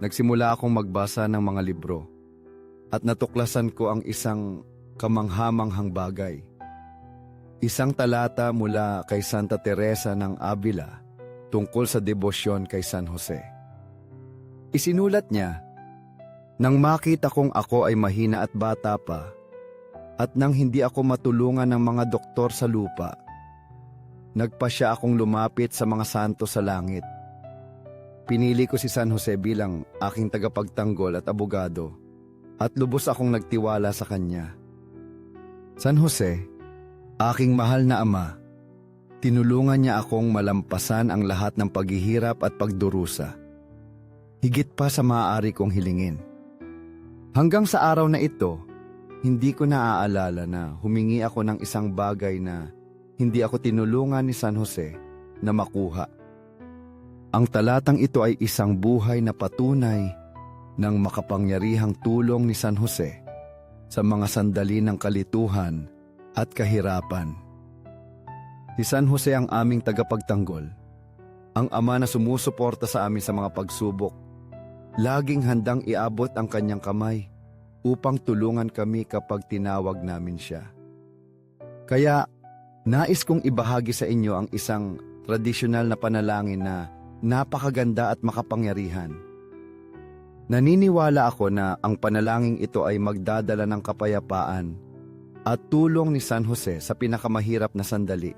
nagsimula akong magbasa ng mga libro at natuklasan ko ang isang kamanghamanghang bagay. Isang talata mula kay Santa Teresa ng Avila tungkol sa debosyon kay San Jose. Isinulat niya, Nang makita kong ako ay mahina at bata pa, at nang hindi ako matulungan ng mga doktor sa lupa, nagpasya akong lumapit sa mga santo sa langit. Pinili ko si San Jose bilang aking tagapagtanggol at abogado at lubos akong nagtiwala sa kanya. San Jose, aking mahal na ama, tinulungan niya akong malampasan ang lahat ng paghihirap at pagdurusa. Higit pa sa maaari kong hilingin. Hanggang sa araw na ito, hindi ko naaalala na humingi ako ng isang bagay na hindi ako tinulungan ni San Jose na makuha. Ang talatang ito ay isang buhay na patunay ng makapangyarihang tulong ni San Jose sa mga sandali ng kalituhan at kahirapan. Si San Jose ang aming tagapagtanggol, ang ama na sumusuporta sa amin sa mga pagsubok. Laging handang iabot ang kanyang kamay upang tulungan kami kapag tinawag namin siya. Kaya, nais kong ibahagi sa inyo ang isang tradisyonal na panalangin na napakaganda at makapangyarihan. Naniniwala ako na ang panalangin ito ay magdadala ng kapayapaan at tulong ni San Jose sa pinakamahirap na sandali.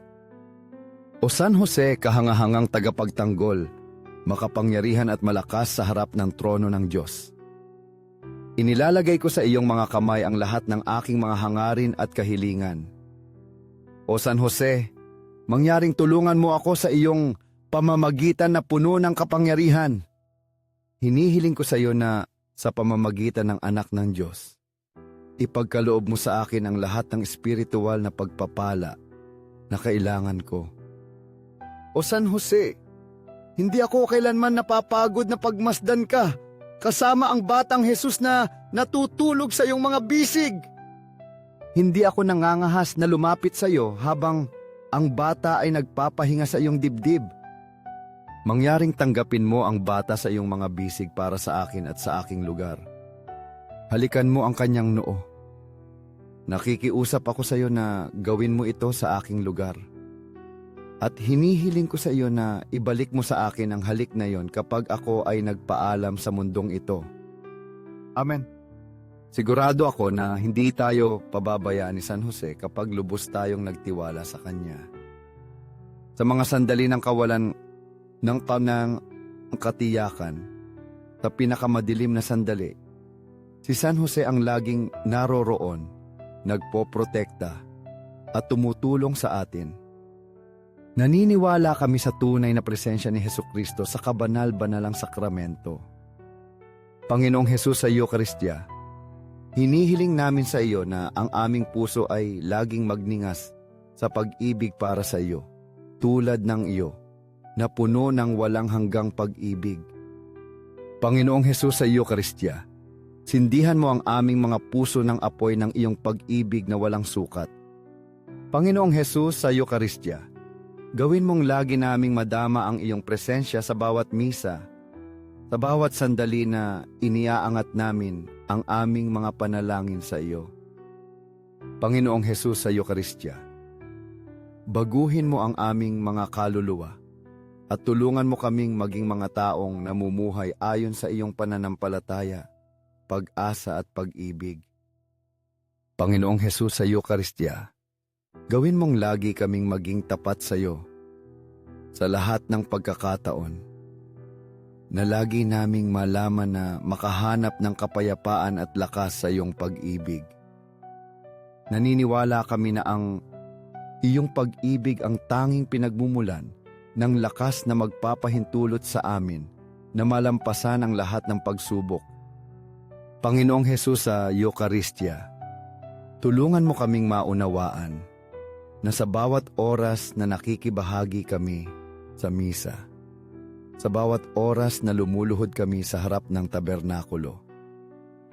O San Jose, kahangahangang tagapagtanggol, makapangyarihan at malakas sa harap ng trono ng Diyos. Inilalagay ko sa iyong mga kamay ang lahat ng aking mga hangarin at kahilingan. O San Jose, mangyaring tulungan mo ako sa iyong pamamagitan na puno ng kapangyarihan. Hinihiling ko sa iyo na sa pamamagitan ng anak ng Diyos, ipagkaloob mo sa akin ang lahat ng espiritual na pagpapala na kailangan ko. O San Jose, hindi ako kailanman napapagod na pagmasdan ka kasama ang batang Jesus na natutulog sa iyong mga bisig. Hindi ako nangangahas na lumapit sa iyo habang ang bata ay nagpapahinga sa iyong dibdib. Mangyaring tanggapin mo ang bata sa iyong mga bisig para sa akin at sa aking lugar. Halikan mo ang kanyang noo. Nakikiusap ako sa iyo na gawin mo ito sa aking lugar. At hinihiling ko sa iyo na ibalik mo sa akin ang halik na yon kapag ako ay nagpaalam sa mundong ito. Amen. Sigurado ako na hindi tayo pababayaan ni San Jose kapag lubos tayong nagtiwala sa Kanya. Sa mga sandali ng kawalan ng panang katiyakan, sa pinakamadilim na sandali, si San Jose ang laging naroroon, nagpoprotekta, at tumutulong sa atin. Naniniwala kami sa tunay na presensya ni Heso Kristo sa kabanal-banalang sakramento. Panginoong Hesus sa Eucharistia, hinihiling namin sa iyo na ang aming puso ay laging magningas sa pag-ibig para sa iyo, tulad ng iyo, na puno ng walang hanggang pag-ibig. Panginoong Hesus sa Eucharistia, sindihan mo ang aming mga puso ng apoy ng iyong pag-ibig na walang sukat. Panginoong Hesus sa Eucharistia, Gawin mong lagi naming madama ang iyong presensya sa bawat misa, sa bawat sandali na iniaangat namin ang aming mga panalangin sa iyo. Panginoong Hesus sa Eucharistia, baguhin mo ang aming mga kaluluwa at tulungan mo kaming maging mga taong namumuhay ayon sa iyong pananampalataya, pag-asa at pag-ibig. Panginoong Hesus sa Eucharistia, Gawin mong lagi kaming maging tapat sa iyo sa lahat ng pagkakataon na lagi naming malaman na makahanap ng kapayapaan at lakas sa iyong pag-ibig. Naniniwala kami na ang iyong pag-ibig ang tanging pinagmumulan ng lakas na magpapahintulot sa amin na malampasan ang lahat ng pagsubok. Panginoong Hesus sa Eucharistia, tulungan mo kaming maunawaan na sa bawat oras na nakikibahagi kami sa misa, sa bawat oras na lumuluhod kami sa harap ng tabernakulo,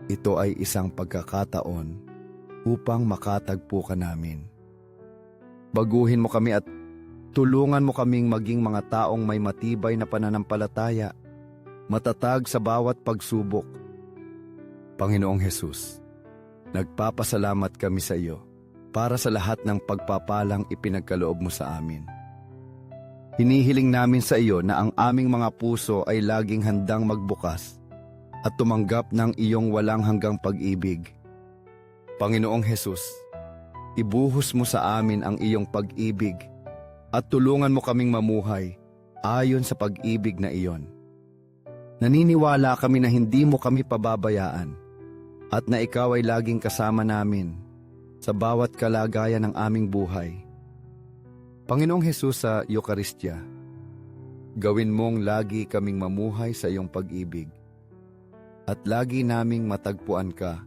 ito ay isang pagkakataon upang makatagpo ka namin. Baguhin mo kami at tulungan mo kaming maging mga taong may matibay na pananampalataya matatag sa bawat pagsubok. Panginoong Hesus, nagpapasalamat kami sa iyo para sa lahat ng pagpapalang ipinagkaloob mo sa amin. Hinihiling namin sa iyo na ang aming mga puso ay laging handang magbukas at tumanggap ng iyong walang hanggang pag-ibig. Panginoong Hesus, ibuhos mo sa amin ang iyong pag-ibig at tulungan mo kaming mamuhay ayon sa pag-ibig na iyon. Naniniwala kami na hindi mo kami pababayaan at na ikaw ay laging kasama namin sa bawat kalagayan ng aming buhay. Panginoong Hesus sa Eukaristya, gawin mong lagi kaming mamuhay sa iyong pag-ibig at lagi naming matagpuan ka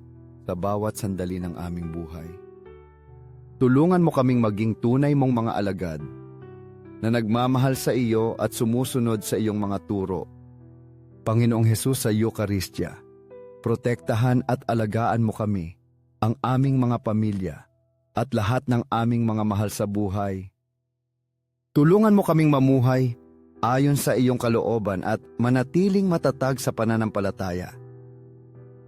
sa bawat sandali ng aming buhay. Tulungan mo kaming maging tunay mong mga alagad na nagmamahal sa iyo at sumusunod sa iyong mga turo. Panginoong Hesus sa Eukaristya, protektahan at alagaan mo kami, ang aming mga pamilya, at lahat ng aming mga mahal sa buhay. Tulungan mo kaming mamuhay ayon sa iyong kalooban at manatiling matatag sa pananampalataya.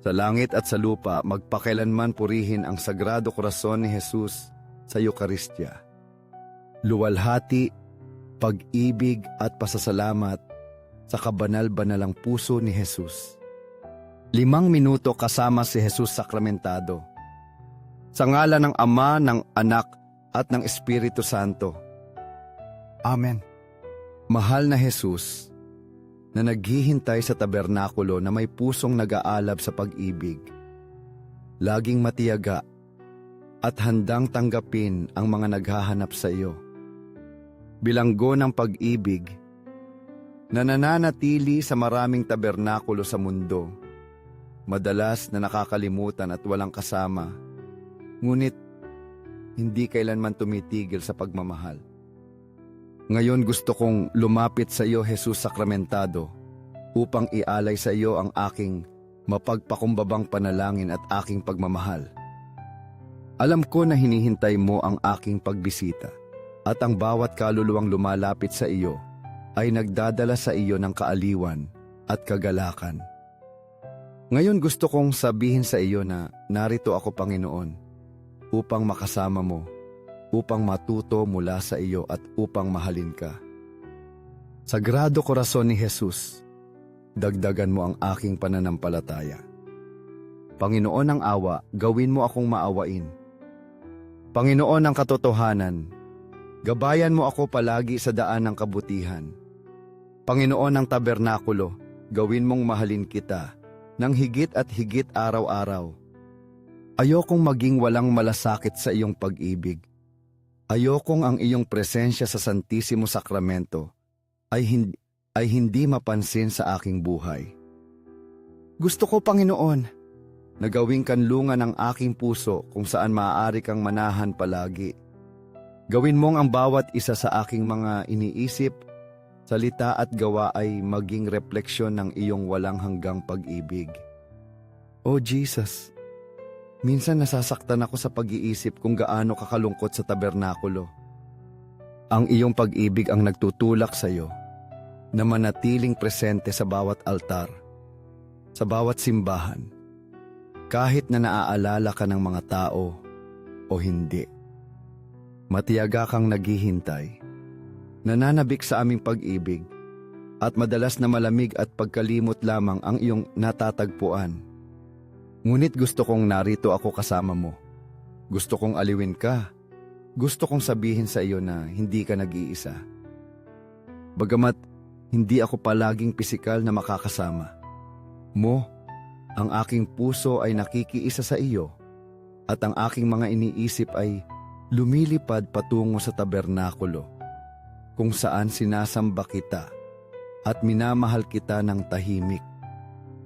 Sa langit at sa lupa, magpakilanman purihin ang Sagrado Corazon ni Jesus sa Eukaristya. Luwalhati, pag-ibig at pasasalamat sa kabanal-banalang puso ni Jesus. Limang minuto kasama si Jesus sakramentado. Sa ngalan ng Ama, ng Anak at ng Espiritu Santo. Amen. Mahal na Jesus, na naghihintay sa tabernakulo na may pusong nag-aalab sa pag-ibig. Laging matiyaga at handang tanggapin ang mga naghahanap sa iyo. Bilanggo ng pag-ibig na nananatili sa maraming tabernakulo sa mundo, madalas na nakakalimutan at walang kasama, ngunit hindi kailanman tumitigil sa pagmamahal. Ngayon gusto kong lumapit sa iyo, Jesus Sakramentado, upang ialay sa iyo ang aking mapagpakumbabang panalangin at aking pagmamahal. Alam ko na hinihintay mo ang aking pagbisita at ang bawat kaluluwang lumalapit sa iyo ay nagdadala sa iyo ng kaaliwan at kagalakan. Ngayon gusto kong sabihin sa iyo na narito ako Panginoon upang makasama mo upang matuto mula sa iyo at upang mahalin ka. Sagrado Korason ni Jesus, dagdagan mo ang aking pananampalataya. Panginoon ng awa, gawin mo akong maawain. Panginoon ng katotohanan, gabayan mo ako palagi sa daan ng kabutihan. Panginoon ng tabernakulo, gawin mong mahalin kita ng higit at higit araw-araw. Ayokong maging walang malasakit sa iyong pag-ibig. Ayokong ang iyong presensya sa Santisimo Sakramento ay hindi, ay hindi mapansin sa aking buhay. Gusto ko, Panginoon, na gawing kanlungan ng aking puso kung saan maaari kang manahan palagi. Gawin mong ang bawat isa sa aking mga iniisip, salita at gawa ay maging refleksyon ng iyong walang hanggang pag-ibig. O Jesus, Minsan nasasaktan ako sa pag-iisip kung gaano kakalungkot sa tabernakulo. Ang iyong pag-ibig ang nagtutulak sa iyo na manatiling presente sa bawat altar, sa bawat simbahan, kahit na naaalala ka ng mga tao o hindi. Matiyaga kang naghihintay, nananabik sa aming pag-ibig, at madalas na malamig at pagkalimot lamang ang iyong natatagpuan Ngunit gusto kong narito ako kasama mo. Gusto kong aliwin ka. Gusto kong sabihin sa iyo na hindi ka nag-iisa. Bagamat hindi ako palaging pisikal na makakasama. Mo, ang aking puso ay nakikiisa sa iyo at ang aking mga iniisip ay lumilipad patungo sa tabernakulo kung saan sinasamba kita at minamahal kita ng tahimik.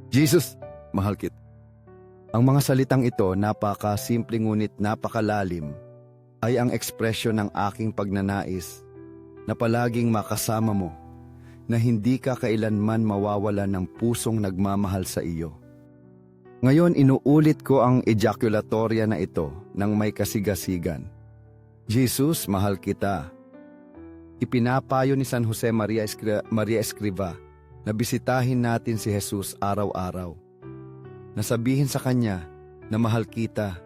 Jesus, mahal kita. Ang mga salitang ito, napaka-simple ngunit napakalalim, ay ang ekspresyon ng aking pagnanais na palaging makasama mo, na hindi ka kailanman mawawala ng pusong nagmamahal sa iyo. Ngayon inuulit ko ang ejaculatoria na ito ng may kasigasigan. Jesus, mahal kita. Ipinapayo ni San Jose Maria, Escri- Maria Escriva na bisitahin natin si Jesus araw-araw. Nasabihin sa Kanya na mahal kita,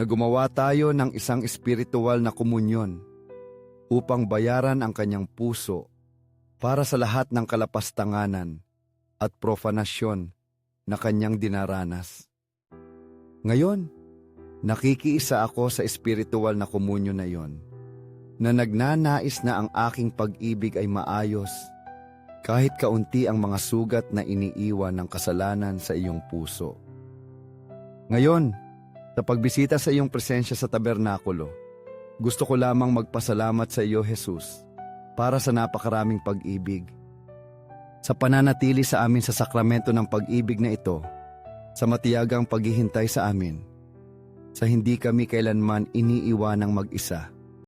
na gumawa tayo ng isang espiritual na komunyon upang bayaran ang Kanyang puso para sa lahat ng kalapastanganan at profanasyon na Kanyang dinaranas. Ngayon, nakikiisa ako sa espiritual na komunyon na yon na nagnanais na ang aking pag-ibig ay maayos kahit kaunti ang mga sugat na iniiwan ng kasalanan sa iyong puso. Ngayon, sa pagbisita sa iyong presensya sa tabernakulo, gusto ko lamang magpasalamat sa iyo, Jesus, para sa napakaraming pag-ibig. Sa pananatili sa amin sa sakramento ng pag-ibig na ito, sa matiyagang paghihintay sa amin, sa hindi kami kailanman iniiwanang mag-isa